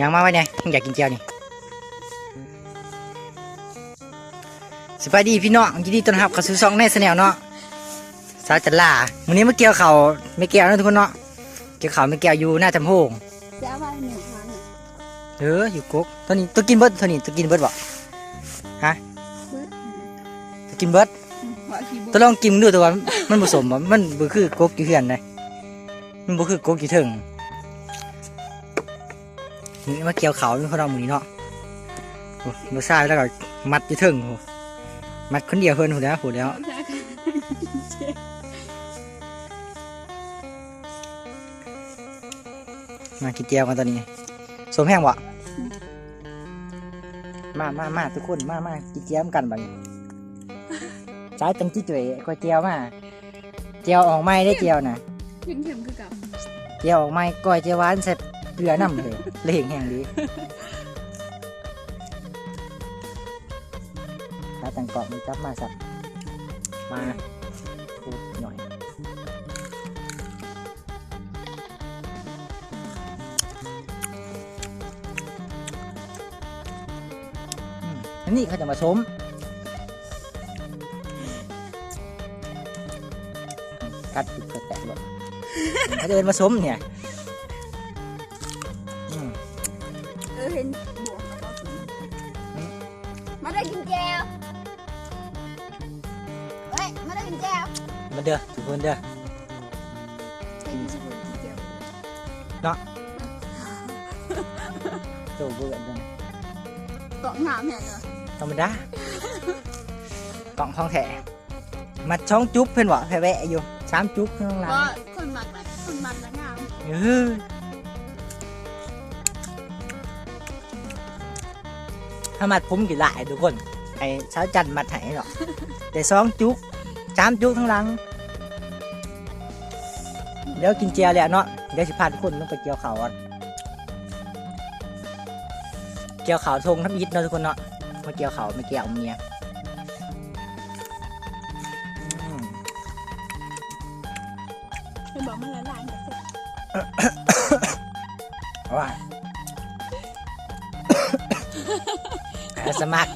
ยังมาไว้เนี่ยอยากกินเจียวนี่สวัสดีพี่น้องยินดีต้อนรับเข้าสู่ช่องในสแนลเนาะสาวจันลาวันนี้มาเกี่ยวเขาวไม่เกี่ยวนะทุกคนเนาะเกี่ยวเขาวไม่เกี่ยวอยู่หน้าจำโพงจะเอามาหนึ่งครั้งเอออยู่กุ๊กตัวนี้ตัวกินเบิร์ดตัวนี้ตัวกินเบิร์ดบ่ฮะเบิดตัวกินเบิร์ดหัวขี้บุตัวลองกินดูตัวว่ามันผสมบ่มันบ่คือกุ๊กอยู่เฮือนเลยมันบ่คือกุ๊กอยู่เถิง นี่มาเกี่ยวเขาวเป็นคนเอามือนี้เนาะโอ้มาซ่าแล้วก็มัดอยู่เถิงโอ้มัดคนเดียวเพิ่นหูแล้วหูแล้วมากินเจียวกันตอนนี้สมแห้งบ่มามามาทุกคน มามากินเจียวกันบัดนี้ใช้จังจี้จุ๋ยก๋วยเจียวมา เจียวออกไม้ได้เจียวนะขึ้นเข็มคือกับเจียวออกไม้ก้อยเจียวหวานใส่ เกลือน้ำเลยเลยแห้งดีถ้าตังกรอบมีจับมาสักมาพูดหน่อยอันนี้เขาจะมาชมกัดติดกระแตะหลดเขาจะเป็นมาชมเนี่ย มาเด้อทุกคนเด้อได้กินสุกกินแก้วโตเบื่อจังเกาะหนามเนี่ยเหรอธรรมดากล่อง เพิ่นบ่แพ้แวะอยู่สามจุ๊บข้างหลังก็คนมันแบบคนมันและงามเออถ้ามัดผมกี่หลายทุกคนไอ้เช้าจันทร์มัดให้หรอกแต่สองจุ๊บสามจุ๊บข้างหลังเดี๋ยวกินเจียวแหละเนาะเดี๋ยวสิพาทุกคนลงไปเกี่ยวเขาวก่อนเกี่ยวเขาวทงทับยิดเนาะทุกคนเนาะมาเกี่ยวเขาวไม่เกี่ยวเมียอืมเห็นบอกมันละลายแบบเสร็จว่าเอาสมัคร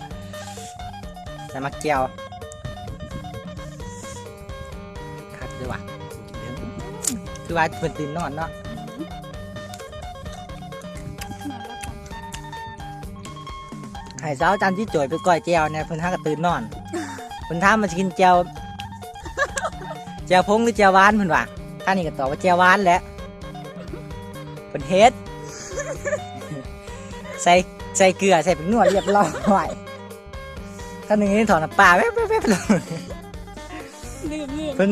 สมัครเกี่ยว คือว่าเพิ่นตื่นนอนเนาะมาแล้วกันให้สาวจันที่จ่วยไปก้อยแจวเนี่ยเพิ่นหาก็ตื่นนอนเพิ่นถามมาสิกินแจวแจวพงหรือแจวหวานเพิ่นว่าท่านนี่ก็ตอบว่าแจวหวานแหละเพิ่นเฮ็ดใส่ใส่เกลือใส่เป็นนวดเรียบร้อยท่านหนึ่งนี่ถอดน้ำปลาแป๊บๆๆเลยลืมลืมเพิ่น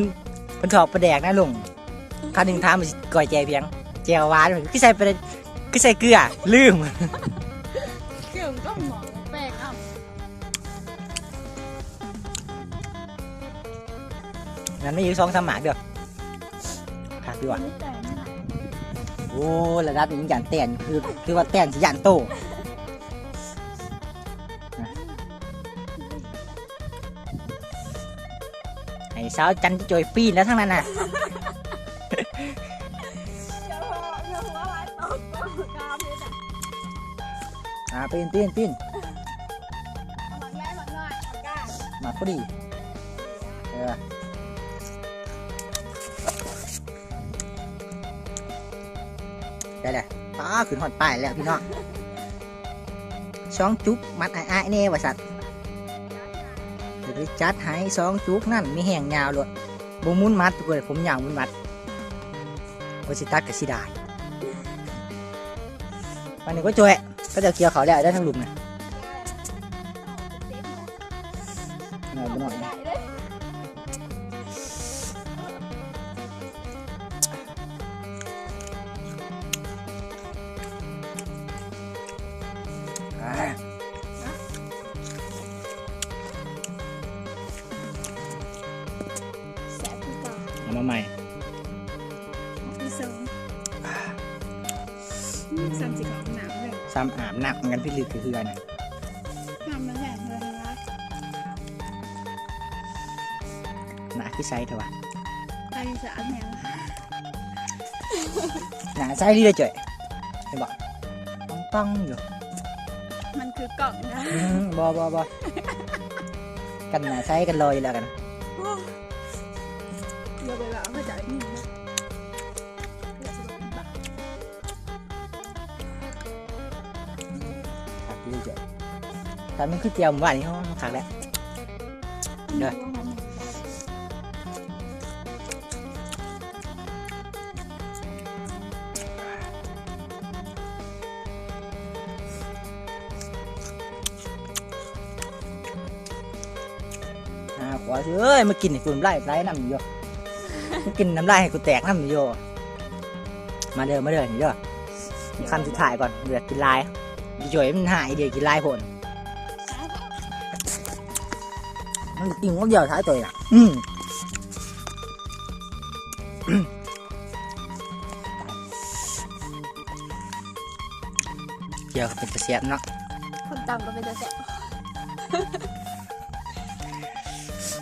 เพิ่นถอดประแดกนะลุง ท่านหนึ่งถามมาสิก้อยแจวเพียงแจวหวานเพิ่นคือใส่ไปคือใส่เกลือลืมเครื่องก็หมองแปลกอะนั้นไม่อยู่สองสามหมาเดียวคักดีว่ะไม่แต่นั่นแหละโอ้ระดับนี้ยันแตนคือคือว่าแตนสิยันโตนะไอ้สาวจันจะจอยปีนแล้วทั้งนั้นน่ะ อ่าปีนปีนปีนหมักแม่หมักน้อยหมักก้ามาพอดีเออได้เลยป้าขึ้นหอดป้ายแล้วพี่น้องสองจุ๊บมัดไอ้ไอ้ายๆแน่วะสัตว์เดี๋ยวจัดให้สองจุ๊บนั่นมีแห้งยาวเลยบุมุนมัดทุกคนผมยาวมุนมัดว่าสิตัดกับสิได้วันนี้ก็จ่วย ก็จะเกี่ยวเขาแล้วได้ทั้งหลุมนะามเลยซ้ำอาบน้ำกันพี่ลึกคือคือกันนะทำมันแหลมเลยนะหนาคือไซส์เถอะวะไอ้สารเนี่ยหนาไซส์ที่ได้เจอเห็นบอกต้องต้องอยู่ มันคือกล่องนะอืมบอบอบอกันหนาใช้กันลอยแล้วกันโอ้เดี๋ยวเวลาเขาจะนี่ แต่มันคือเจียวหมู่บ้านนี่เขาขักแล้วเด้ออ่าขวาเอ้ยมากินให้กูน้ำลายไหลน้ำอยู่โยมากินน้ำลายให้กูแตกน้ำอยู่โยมาเด้อมาเด้อนี่เด้อขั้นสุดท้ายก่อนเดือดกินลายจ่อยมันหายเดี๋ยวกินลายผล กินคนเดียวท้ายตัวน่ะ อืมเดี๋ยวเป็นกระเสียบเนาะคนตำก็เป็นจะแสบ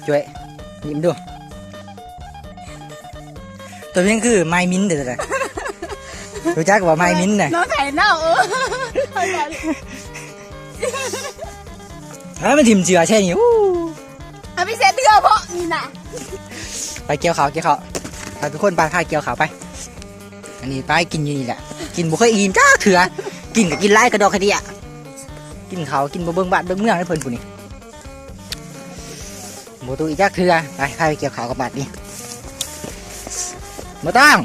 ช่วยยิ้มดู ตัวนี้คือไม้มิ้นท์เดี๋ยวๆรู้จักว่าไม้มิ้นท์น่ะน้องไข่เน่าเออเขาจะเอ้ยมันถิ่มเจือใช่ไหมอู้เอา ไปเซ็ตเดือเพราะนี่นะไปเกี่ยวเขาเกี่ยวเขาไปทุกคนไปพาเกี่ยวเขาไป อันนี้ไปกินอยู่นี่แหละกินบุเคยอิ่มจ้าเถื่อกินกับกินไล่กระดอกกระเดียกินเขากินบ่เบิ่งบ้านเบิ่งเมืองให้เพิ่นผู้นี้หมูตูอีกจ้าเถื่อไปพาไปเกี่ยวเขากับบาดนี่มาตั้ง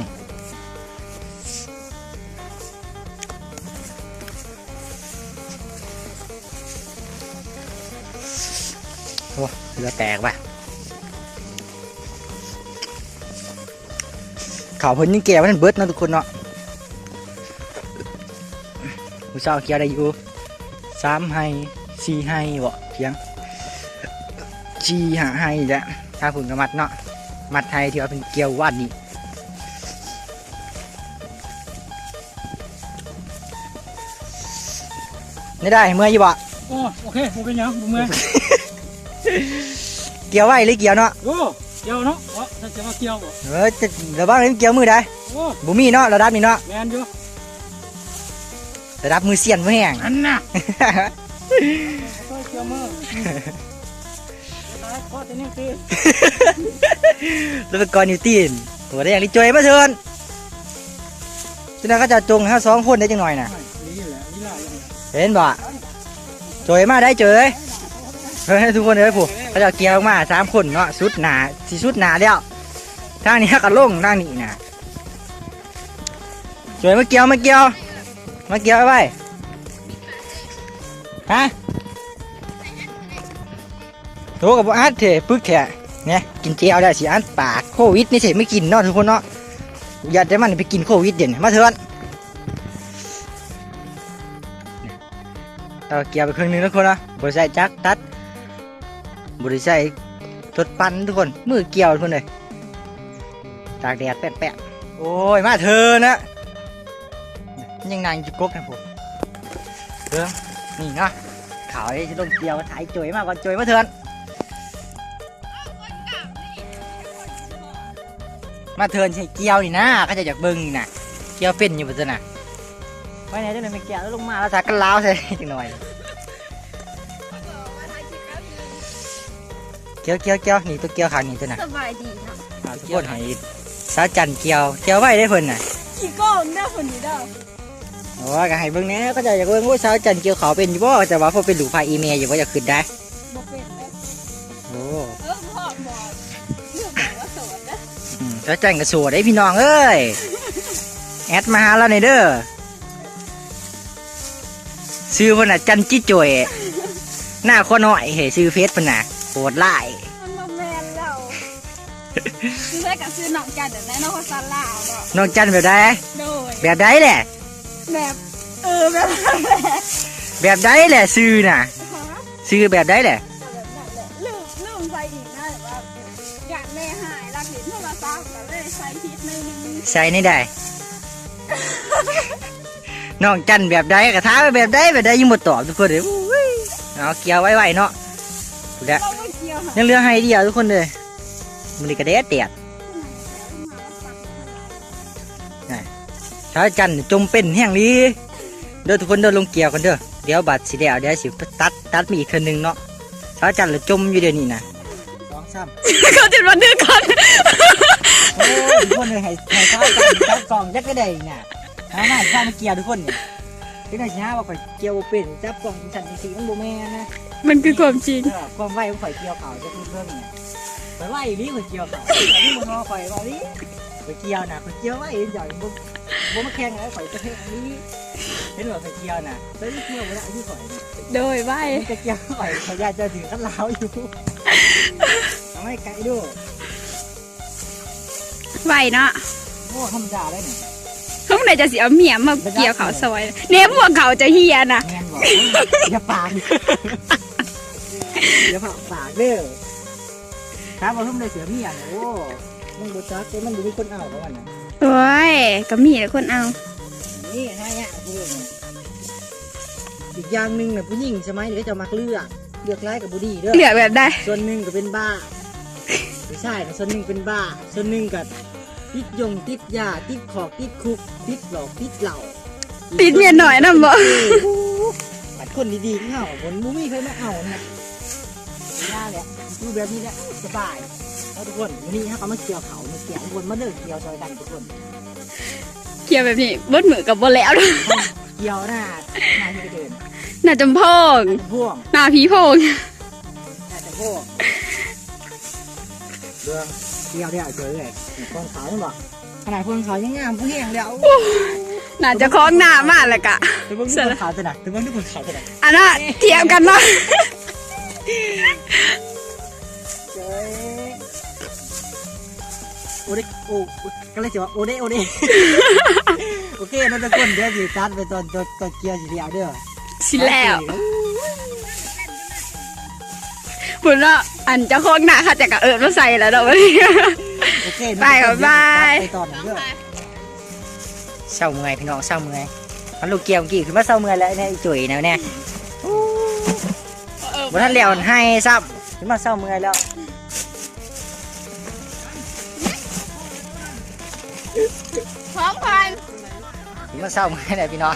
เรือแตกว่ะข่าวเพิ่นยังแก่ว่านั่นเบิดเนาะทุกคนเนาะผู้สาวเกี่ยวได้อยู่สามให้สี่ให้บ่เพียงสี่หาให้จ้ะถ้าผุนกระมัดเนาะมัดไทยที่ว่าเป็นเกี่ยววาดนี่ไม่ได้เมื่อยอยู่บ่โอ้โอเคผมเป็นหยังผมเมื่อย เกี่ยวไว้หรือเกี่ยวเนาะโอ้เกี่ยวเนาะวะถ้าจะมาเกี่ยวบ่เออจะระวังเลยเกี่ยวมือได้โอ้บ่มีเนาะระดับนี้เนาะแมนอยู่ระดับมือเสียนมือแห้งอันน่ะเกี่ยวมือตายข้อแต่นี่คือแล้วเป็นกรนิวตีนหัวได้อย่างนี้จอยมาเถินฉะนั้นก็จะจงห้าสองคนได้จังหน่อยนะไม่นี่แหละนี่แหละอย่างเห็นบ่จอยมาได้เจย เฮ้ยทุกคนเลยผู้เขาจะเกี่ยวมาสามคนเนาะสุดหนาสีสุดหนาแล้วทางนี้ก็ลงทางนี้นะจอยมาเกี่ยวมาเกี่ยวมาเกี่ยวไว้ฮะโตกับอาร์ตเถปึ๊กแถะเนี่ยกินเจียวได้สิอันปากโควิดนี่เถไม่กินเนาะทุกคนเนาะอย่าแต่มันไปกินโควิดเด่นมาเถินเอาเกียร์ไปครึ่งหนึงทุกคนนะบริษัทจักตัด บริษัททดปั้นทุกคนมือเกี่ยวทุกคนเลยตากแดดแปะๆโอ้ยมาเธอนะยังนางจุกกนะผมเรื่องนี่นะขาวจะต้องเกี่ยวถ่ายจุ๋ยมากกว่าจุ๋ยมาเถินมาเถินใช่เกี่ยวนี่นะเขาจะอยากเบิ่งนี่นะเกี่ยวเป็นอยู่บนนั้นนะไปไหนจะไหนไม่เกี่ยวแล้วลงมาแล้วสักกันล้าวใช่จังหน่อย เกี่ยวเกี่ยวเกี่ยวนี่ตัวเกี่ยวขางนี่ตัวน่ะสบายดีครับอ่าทุกคนให้สาวจันเกี่ยวเกี่ยวไว้ได้เพิ่นน่ะขี่ก้องเด้อคนนี้เด้อโอ้ยก็ให้เบิ่งแหน่ก็จะอยากเบิ่งว่าสาวจันเกี่ยวเขาเป็นอยู่บ่แต่ว่าพอเป็นลูกพายอีเมลอยู่บ่อยากขึ้นได้บอกเป็นเลยโอ้เออพ่อบอกเรื่องบอกว่าโสดนะอืมสาวจันก็สวยได้พี่น้องเอ้ยแอดมาหาเราหน่อยเด้อชื่อเพิ่นน่ะจันจิจ่อยหน้าคนน้อยเฮ้ชื่อเฟซเพิ่นน่ะ โหดหลายมันมาแมนแล้วซื้อได้กับซื้อหนองจันเดี๋ยวแน่นอนว่าซาร่าบอกน้องจันแบบใดโดยแบบใดแหละ แบบเออแบบนั้นแหละแบบใดแหละชื่อน่ะฮะชื่อแบบใดแหละแบบนั้นแหละลืมลืมใส่อีกนะแบบว่าอยากแม่หายรักเห็นโทรศัพท์ก็เลยใส่ผิดในนึงใส่นี่ได้น้องจันแบบใดกระทาแบบใดแบบใดยังหมดตอบทุกคนเลยอุ้ยเอาเกี่ยวไว้ๆเนาะดู แลเราไม่เกี่ยวหายังเหลือให้เดียวทุกคนเลยมันเลยกระเด็ดเตียดชาวจันจมเป็นแห่งนี้เด้อทุกคนเด้อลงเกี่ยวกันเด้อเดี๋ยวบัดสิแล้วเดี๋ยวสิตัดตัดมีอีกเทื่อนึงเนาะสาวจันทร์ละจมอยู่เดี๋ยวนี้นะสองสามเขาจะมาดื้อก่อนโอ้ยทุกคนเลยให้ให้สาวจันทร์จับกล่องยักก็ได้น่ะหาหน้าข้ามาเกี่ยวทุกคนเนี่ยที่ไหนสิฮะว่าข่อยเกี่ยวบ่เป็นจับกล่องจันทร์สีมันบ่แม่นนะ มันคือความจริงเออความไวของข่อยเกี่ยวเขาจะเพิ่มเนี่ยข่อยไวอีหลีข่อยเกี่ยวเขาข่อยนี่มันงอข่อยว่าอีข่อยเกี่ยวน่ะข่อยเกี่ยวไวอีหย่อยบ่บ่มาแข่งแล้วข่อยจะเฮ็ดอันนี้เห็นบ่ข่อยเกี่ยวน่ะเฮ้ยเกี่ยวบ่ได้ที่ข่อยนี่โดยไหวมันจะเกี่ยวข่อยข่อยอยากจะถือขั้นลาวอยู่ทำให้ไกลดูไหวเนาะโอ้ธรรมดาเลยเนี่ยข้างในจะเสียเมียมาเกี่ยวเขาซอยเนี่ยพวกเขาจะเฮียนะ แม่นบอกอย่าปาก อย่าปากปากเด้อครับว่าทุ่มได้เสือเมียเนี่ยโอ้มันบ่จักแต่มันบ่มีคนเอาแล้ววันน่ะโอ้ยก็มีแต่คนเอานี่ฮะเนี่ยพูดเนี่ยอีกอย่างหนึ่งเนี่ยผู้หญิงสมัยนี้ก็จะมักเลือกเลือกร้ายกับบุดีเด้อเหลือแบบได้ส่วนหนึ่งก็เป็นบ้าไม่ใช่นะส่วนหนึ่งเป็นบ้า ส่วนหนึ่งก็ติดยงติดยาติดขอกติดคุกติดหลอกติดเหล่าติดเมียหน่อยนะบ่ บัดคนดีๆที่เขาคนมูมี่เคยมาเอานะ ไม่ได้แหละดูแบบนี้แหละสบายแล้วทุกคนวันนี้ฮะเขามาเกี่ยวเขามาเกี่ยวทุกคนมาเลิกเกี่ยวซอยกันทุกคนเกี่ยวแบบนี้เบิดมือกับบ่แล้วเด้อเกี่ยวหน้าหน้าที่ไปเดินน่าจำพองพ่วงหน้าผีโพงน่าจะพ่วงเรื่องเกี่ยวเดียวเจอเลยพวงเขาเนี่ยบอกขนาดพวงเขายังงามผู้แห้งแล้วน่าจะคล้องหน้ามากเลยกะแต่เบิ่งทุกคนเขาจะไหนแต่เบิ่งทุกคนเขาจะไหนอันน่ะเทียมกันเนาะ เจ้ยโอเดโอก็เลยจะว่าโอเดโอเดโอเคนะทุกคนเดี๋ยวสิตัดไปตอนตอนตอนเกี่ยวสิเดียวเด้อสิแล้วบุญเนาะอันเจะคล้องหน้าค่ะแต่กะเอิญมาใส่แล้วเนาะวันนี้โอเคไปก่อนบายไปตอนเด้อเศร้าเมื่อยพี่น้องเศร้าเมื่อยมันลูกเกี่ยวกี่คือมาเศร้าเมื่อยแล้วเนี่ยจุ๋ยนะเนี่ย บ่ทันเลี้ยวให้ซ้ำคือมาเศร้าเมื่อยแล้วพร้อมพันคือมาเศร้าเมื่อยแล้วพี่น้อง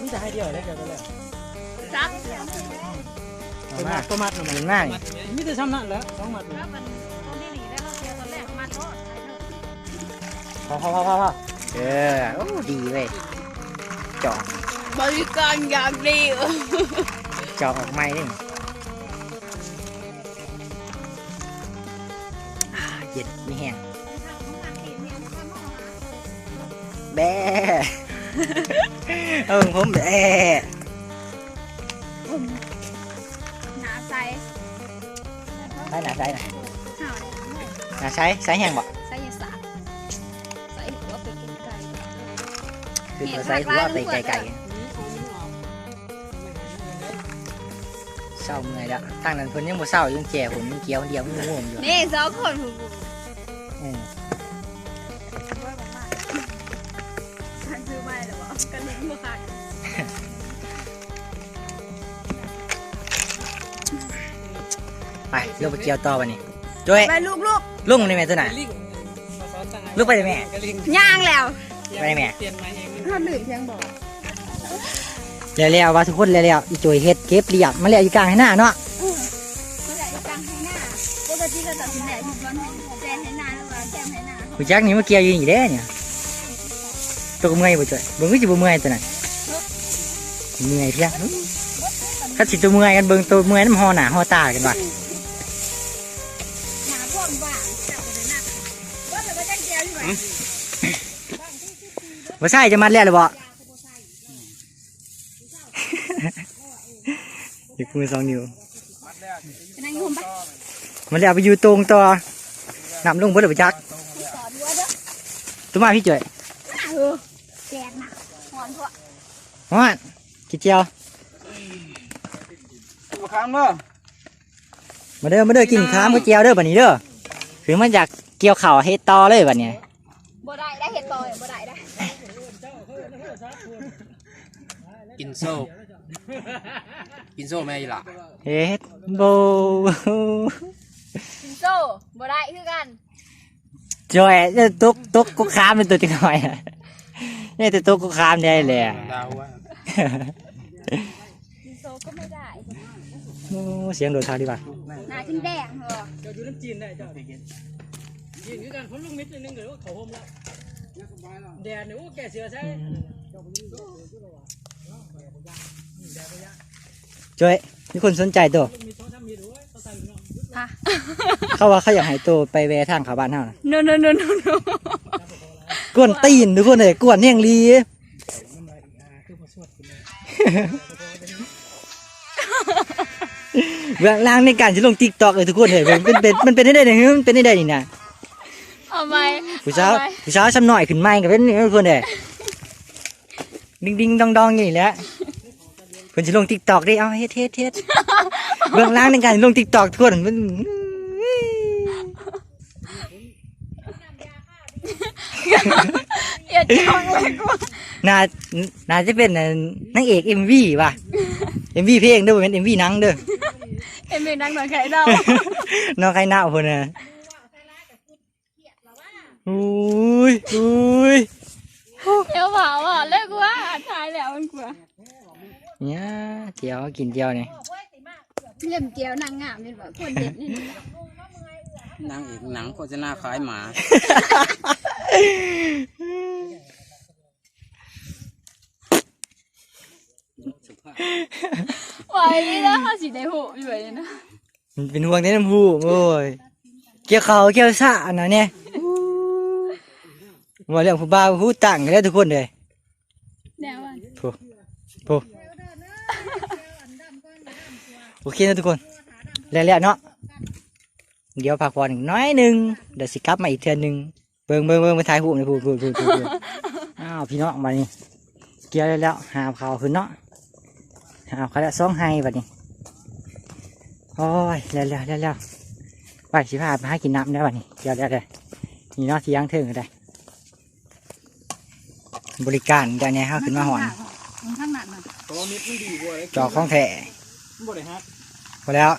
มีแต่ให้เดียวได้เดียวเลยซับเอาตัวมามัดตัวมัดเห็นมากมีแต่ช้ำนั่นแหล้วสองมัดพอพอพอพอพอเออโอ้ดีเว้ยจอกบริการอย่างดี จอกออกไม้นี่เย็นไม่แห้งแบ่เออผมแบ่หนาใสใช้หนาใช้หนาห่าวหนาใช้ใช้แห้งบ่ใสยาศาสตร์ใสหัวเป็นไก่คือใช้หัวไปไกลๆเศร้าเมื่อยแล้วทางนั้นเพิ่นยังบ่เศร้ายังแก่ผมยังเกี่ยวเดียวมันง่วงอยู่นี่สองคนผู้อืมท่านซื้อไม่หรอวะกันนิ่งมากไปเริ่มไปเกี่ยวต่อวันนี้จ้อยไปลูกลูกลุงนี่แม่ตัวไหนลิงมาซ้อนตั้งลูกไปเลยแม่กระลิงย่างแล้วไปแม่เปลี่ยนมาเองถ้าดื่มเพียงบอก แล้วๆว่าทุกคนแล้วๆอีจุยเฮ็ดเก็บเรียบมาแล้วอยู่กลางให้หน้าเนาะเขาอยากจะตั้งให้หน้าปกติเราตัดสินใจทุกวันแจมให้หน้าแล้วก็แจมให้หน้าผู้จักนี่มาเกี่ยวอยู่นี่เด้เนี่ยตัวก็เมื่อยบ่จ้อยเบิ่งก็สิบ่เมื่อยตัวนั้นเมื่อยเพียงคันสิตัวเมื่อยกันเบิ่งตัวเมื่อยน้ำหอหน้าหอตากันว่ะหนาพวกว่างจับไปเลยหน้าว่าแต่ว่าจะเจียวอยู่ไหนบ่ใช่จะมัดแล้วหรือบ่ อีกมือสองนิ้วจะนั่งอยู่ผมปะมันแล้วไปอยู่ตรงต่อนำลงเบิดแล้วบ่จักสอนวัวเด้อตัวมาพี่จ่อยเออแจกนะหอนพวกฮอดกินเจียวมาค้างเนาะมาเด้อมาเด้อกินข้ามกับเจียวเด้อบัดนี้เด้อคือมันอยากเกี่ยวข้าวเฮ็ดต่อเลยบัดนี้บ่ได้ได้เห็ดต่อยบ่ได้ได้กินโซ่ กินโซ่แม่อีหล่ะเฮ็ดโบกินโซ่บ่ได้คือกันจอยจะตุกตุกกุกค้ามเป็นตัวจังหน่อยอะนี่แต่ตัวกูคามได้แหละดาวว่ากินโซก็ไม่ได้โอ้เสียงโดดเท้าดีกว่าหน้าจิ้งแดงเหรอเจ้าอยู่น้ำจีนได้เจ้าจีนคือกันพ้นลูกมิดนึงเดี๋ยวเขาโฮมแล้วแดดเนี่ยโอ้แกเสือใช่ จ้อยมีคนสนใจตัวมีสองสามมีด้วยเขาใส่เนาะค่ะเขาว่าเขาอยากให้ตัวไปแวะทางเขาบ้านเฮานะ no no no no no กวนตีนทุกคนเลยกวนแห่งลีเบื้องล่างในการจะลงติ๊กต็อกเลยทุกคนเลยมันเป็นเป็นมันเป็นได้ได้มันเป็นได้ได้นี่นะเอาไหมผู้สาวผู้สาวซ้ำหน่อยขึ้นไม้กับเป็นนี่ทุกคนเลยดิงดิงดองดองอย่างนี้แหละ เพิ่นจะลงติ๊กต็อกได้เอาเฮ็ดเฮ็ดเฮ็ดเบื้องล่างในการลงติ๊กต็อกทุกคนมันอย่าจ้องเลยกูน่าน่าจะเป็นน่ะนางเอกเอ็มวีว่ะเอ็มวีเพลงเด้อบ่แม่นเอ็มวีหนังเด้อเอ็มเป็นนังหน่อยไข่ดาวน้องใครหน้าพุ่นน่ะอุ้ยอุ้ยเดี๋ยวเผาอะเลิกว่าทายแล้วมันกลัว เนี่ยเจียวกินเจียวนี่เล่มเจียวนางงามเป็นแบบคนเด็ดนี่นางเอกหนังโฆษณาขายหมาไหวนี่นะเขาสีในหูอยู่เลยนะมันเป็นห่วงแต่น้ำหูโอ้ยเกี่ยวเขาเกี่ยวสะนะเนี่ยว่าเรื่องผู้บ่าวผู้ตั้งกันแล้วทุกคนเลยแนวมันโอ้ โหโอเคนะทุกคนแล้วๆเนาะเดี๋ยวพักผ่อนอีกน้อยหนึ่งเดี๋ยวสิกลับมาอีกเทื่อหนึ่งเบิ่งเบิ่งเบิ่งมาถ่ายรูปเลยพูดพูดพูดพูดพูดอ้าวพี่น้องมานี่เกี่ยวแล้วหาข่าวขึ้นเนาะหาข่าวแล้วสองไฮบัดนี้โอ้ยแล้วแล้วแล้วแล้วไปสิพาไปหากินน้ำได้บัดนี้เดี๋ยวเดี๋ยวเดี๋ยวนี่เนาะที่ยังเถิงก็ได้บริการเดี๋ยวนี้เขาขึ้นมาหอนมันข้างหนักนะตัวมิดมันดีกว่าเลยจอของแท้ บ่ได้ฮักพอแล้ว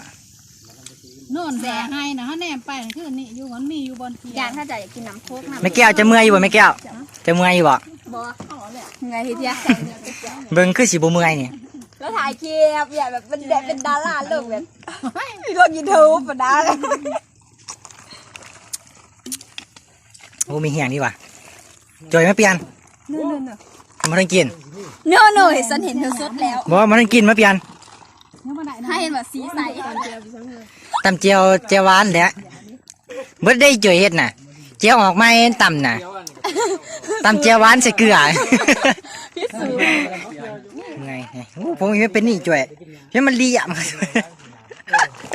โน่นแบกให้นะเขาแนมไปนั่นคือนี่อยู่มันมีอยู่บนเตียอยางกถ้าจะอยากกินน้ำโคกน้ำไม่แก้วจะเมื่อยอยู่บ่ไม่แก้ว จะเมื่อยอยู่บ่บอไงที่ที่เบิ่งคือสิบ่เมื่อยนี่แล้วถ่ายคลิปอย่าแบบเป็นแดดเป็นดาราเลิกแบบลงยูทูบปะดาเลยโอ้มีเหียงดีว่ะจอยมาเปลี่ยนนู่นนู่นมาทังกินโน่นนู่นฉันเห็นเธอสดแล้วบ่มาทังกินมาเปลี่ยนยังบ่ได้นะ ให้เห็นแบบสีใสตำเจียวเจียวหวานแหละเบิดได้จ่อยเฮ็ดน่ะ เจียวออกมาเองตำน่ะตำเจียวหวานใส่เกลือพิสูจน์ไงไงโอ้ผมยังเป็นนี่จ่อยเฮ้ยมันเลียม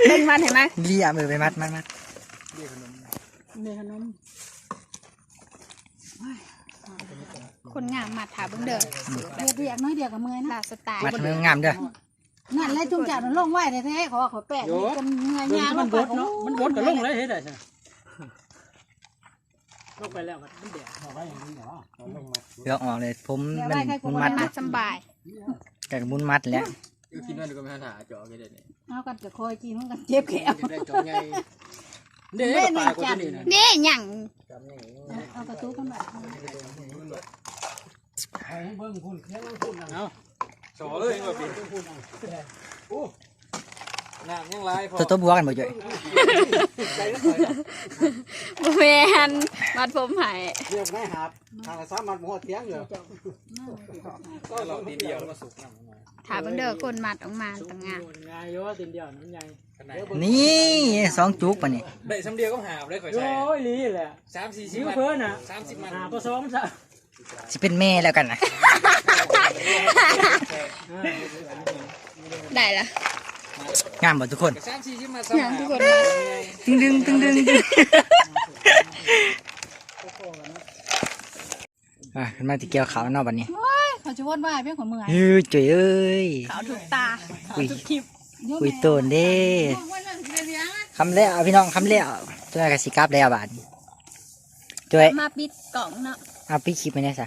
เป็นมันเห็นไหมเลียมเออไปมัดมัดมัดคนงามมาถาเบิ่งเด้อเดียกเดียกน้อยเดียวกับมือนะลาสไตล์มัดมืองามเด้อ นั่นแหละจุงจับมันลงไว้แท้ๆเขาว่าเขาแปะนี่จนเงยเบิ่งยางที่ลมันงบไปดเนาะ มันบดก็ลงเลยเฮ็ดได้ใช่ลงไปแล้วมันแดดเอาไว้อย่างนี้เหรอลงมาเลือกออกเลยผมมันมุนมัดมาสบาย กับมุนมัดแล้วคิดว่าดูก็ไม่ทันหาจอกันเด็ดเนี่ยเอากันจะคอยกินมันกันเจ็บแขนได้จอไงเด็กปลายกว่าที่นี่นะนี่หยังเอากระตุ้กันแบบเบิ่งคุณเลี้ยงคุณเอา สอเลยว่าเป็นโอ้น้ำยังลายพอตัวตัวบัวกันบ่จ่อยบ่แมนมัดผมใหายเรียกได้หาบทางสามารถหัวเตียงอยู่ก็เราดีเดียวมาสุกน้ำถาเบิ่งเด้อคนมัดออกมาต่างงามง่ายโย่ตินเดียวมันใหญ่นี่สองจุกปะนี่ได้สำเดียวก็หาบได้ข่อยโอ้ใช่ยลีแหละสามสี่สิซิบวมันเพิ่นน่ะสามสิบมันหาผสมซะสิเป็นแม่แล้วกันนะ ได้ละงามบ่ทุกคนสามสี่สิบมันสหยัมางทุกคนมาตึงดึงตึงดึงตึงอะขึ้นมาที่เกี่ยวขาวนอกบัดนี้เขาจะวดว่าเพียงของมือยืดจ่อยเอ้ยขาวถูกตาอุ้ยอุ้ยโตนเด้คำแล้วพี่น้องคำแล้วจ่อยกับสิกลับแล้วบาดนี้จ่อยมาปิดกล่องเนาะเอาพี่คลิปมาเนี่ยซะ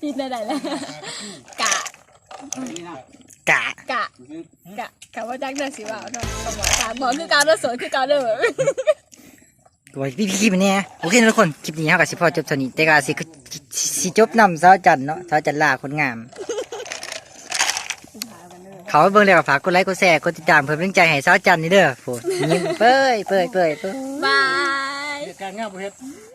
ปิดได้ๆเลยกะกะกะกะกะว่าจักเด้อสิว่าเนาะก็บอกกะบอกคือการเด้อสวยคือการเด้อโอ้ยพี่พี่มันเนี่ยโอเคนะทุกคนคลิปนี้เฮากับสิพอจบเท่านี้แต่ก็สิสิจบนำสาวจันเนาะสาวจันลาคนงาม เขาไปเบิ่งแล้วก็ฝากกดไลค์กดแชร์กดติดตามเพื่อเป็นกำลังใจให้สาวจันนี่เด้อโฟนยิ้มเป้ยเป้ยเป้ยเป้ยบายเหตุการณ์ง่ายประเภท